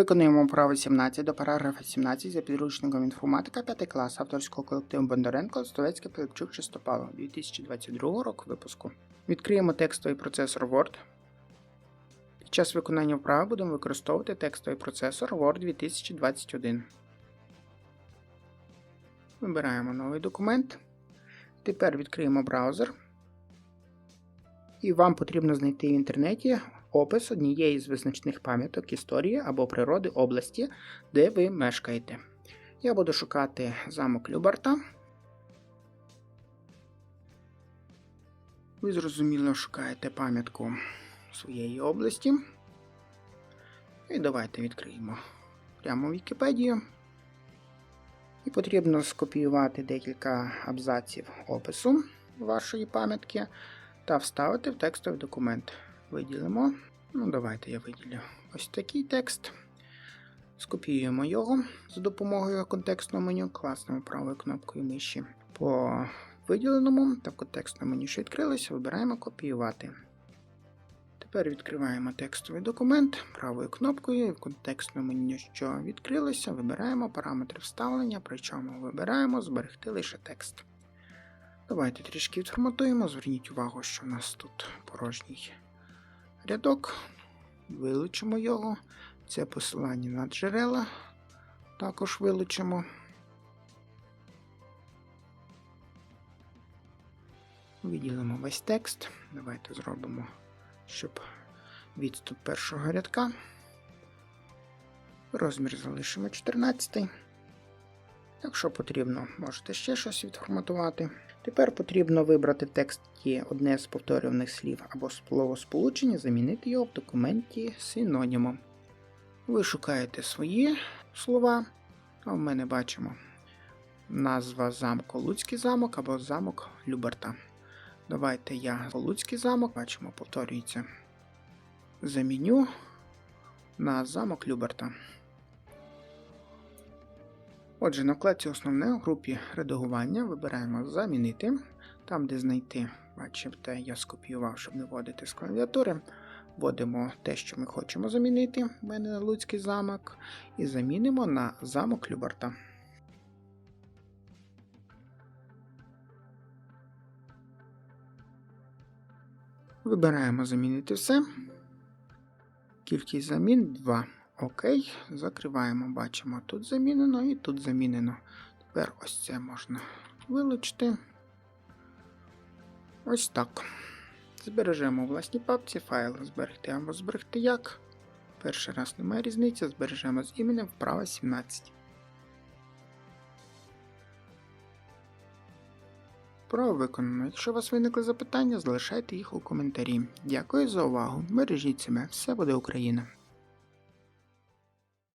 Виконуємо право 17 до параграфа 17 за підручником інформатика 5 клас авторського колективу Бондаренко, Стовецький Пилипчук Чистопало 2022 року випуску. Відкриємо текстовий процесор Word. Під час виконання вправи будемо використовувати текстовий процесор Word 2021. Вибираємо новий документ. Тепер відкриємо браузер. І вам потрібно знайти в інтернеті опис однієї з визначних пам'яток історії або природи області, де ви мешкаєте. Я буду шукати замок Любарта. Ви зрозуміло шукаєте пам'ятку своєї області. І давайте відкриємо прямо Вікіпедію. І потрібно скопіювати декілька абзаців опису вашої пам'ятки та вставити в текстовий документ. Виділимо. Ну, давайте я виділю ось такий текст. Скопіюємо його за допомогою контекстного меню, класнемо правою кнопкою миші. По виділеному та в контекстному меню, що відкрилося, вибираємо копіювати. Тепер відкриваємо текстовий документ правою кнопкою в контекстному меню, що відкрилося, вибираємо параметри вставлення, причому вибираємо зберегти лише текст. Давайте трішки відформатуємо. Зверніть увагу, що у нас тут порожній рядок. Вилучимо його. Це посилання на джерела. Також вилучимо. Виділимо весь текст. Давайте зробимо, щоб відступ першого рядка. Розмір залишимо 14. Якщо потрібно, можете ще щось відформатувати. Тепер потрібно вибрати в тексті одне з повторюваних слів або словосполучення, замінити його в документі синонімом. Ви шукаєте свої слова, а в мене бачимо назва замку Луцький замок або замок Люберта. Давайте я Луцький замок, бачимо, повторюється. Заміню на замок Люберта. Отже, на вкладці основне у групі редагування вибираємо Замінити. Там, де знайти, бачите, я скопіював, щоб не вводити з клавіатури. Вводимо те, що ми хочемо замінити. У мене Луцький замок. І замінимо на замок Любарта. Вибираємо замінити все. Кількість замін 2. Окей, закриваємо, бачимо, тут замінено і тут замінено. Тепер ось це можна вилучити. Ось так. Збережемо у власній папці файл зберегти або зберегти як. Перший раз немає різниці, збережемо з іменем вправа 17. Право виконано. Якщо у вас виникли запитання, залишайте їх у коментарі. Дякую за увагу. Бережіть себе, все буде Україна!